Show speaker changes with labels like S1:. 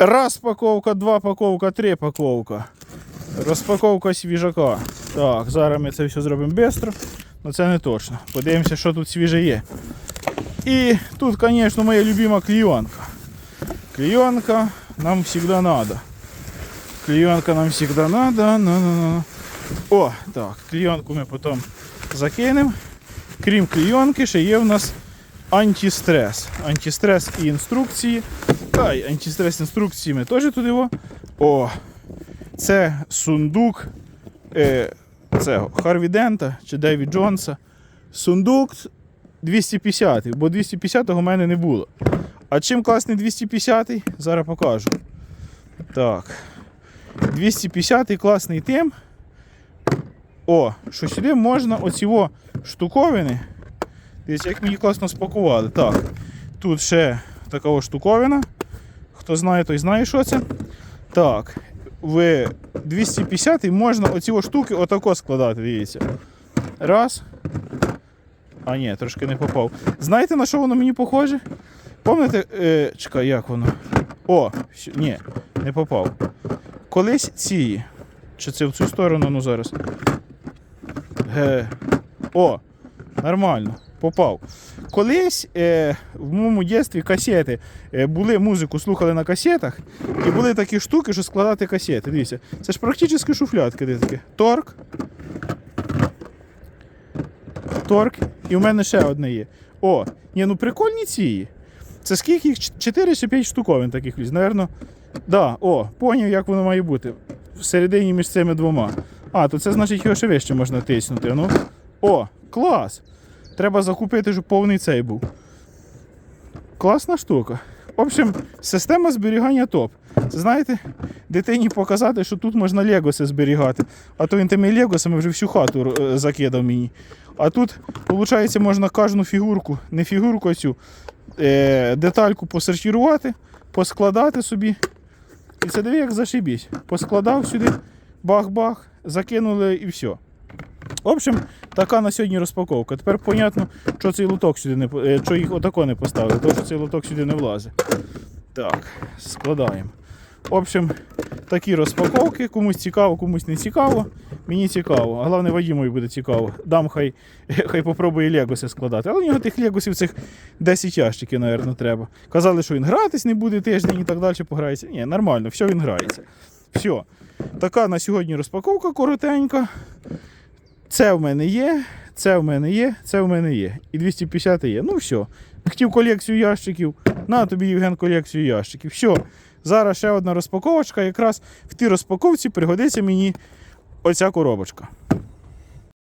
S1: Раз паковка, два паковка, три паковка. Розпаковка свіжака. Так, зараз ми це все зробимо швидко, але це не точно. Подивимося, що тут свіже є. І тут, звісно, моя любима клейонка. Клейонка нам завжди треба. Клейонка нам завжди треба. На, на, на. О, так, клейонку ми потім закинемо. Крім клейонки, ще є в нас антистрес. Антистрес і інструкції. Та й антистрес інструкції ми теж туди. О, О це сундук е, цього Харві Дента чи Деві Джонса. Сундук 250, бо 250-го в мене не було. А чим класний 250-й? Зараз покажу. Так. 250-й класний тим. О, що сюди можна оці штуковини. Дивіться, як мені класно спакували. Так, тут ще така штуковина. Хто знає, той знає, що це. Так, в 250 можна оці штуки отако складати, дивіться. Раз. А ні, трошки не попав. Знаєте, на що воно мені похоже? Пам'ятаєте, е, чекай, як воно? О, ні, не попав. Колись ці. Чи це в цю сторону, ну зараз. Ге. О, нормально, попав. Колись е, в моєму дитинстві касети е, були музику, слухали на касетах, і були такі штуки, що складати касети. Дивіться, це ж практично шуфлятки, де таке. Торк. Торк. І в мене ще одне є. О, ні, ну прикольні ці. Це скільки їх? 4 чи 5 штуковин таких ліз. Наверно. Да, о, поняв, як воно має бути. Всередині між цими двома. А, то це значить його ще вище можна тиснути. Ну. О, клас! Треба закупити, щоб повний цей був. Класна штука. В общем, система зберігання топ. Знаєте, дитині показати, що тут можна легоси зберігати. А то він тими легосами вже всю хату е, закидав мені. А тут, виходить, можна кожну фігурку, не фігурку, цю е, детальку посортувати, поскладати собі. І це диви, як зашибісь. Поскладав сюди, бах-бах, закинули і все. В общем, така на сьогодні розпаковка. Тепер понятно, що цей лоток сюди не е, що їх отако не поставили, тому що цей лоток сюди не влазить. Так, складаємо. В общем, такі розпаковки. Комусь цікаво, комусь не цікаво. Мені цікаво. А головне Вадімові буде цікаво. Дам хай, хай попробує легоси складати. Але у нього тих легосів цих 10 ящиків, мабуть, треба. Казали, що він гратись не буде тиждень і так далі пограється. Ні, нормально, все він грається. Все. Така на сьогодні розпаковка коротенька. Це в мене є, це в мене є, це в мене є. І 250 є. Ну все. Хотів колекцію ящиків. На тобі, Євген, колекцію ящиків. Все. Зараз ще одна розпаковочка. Якраз в тій розпаковці пригодиться мені оця коробочка.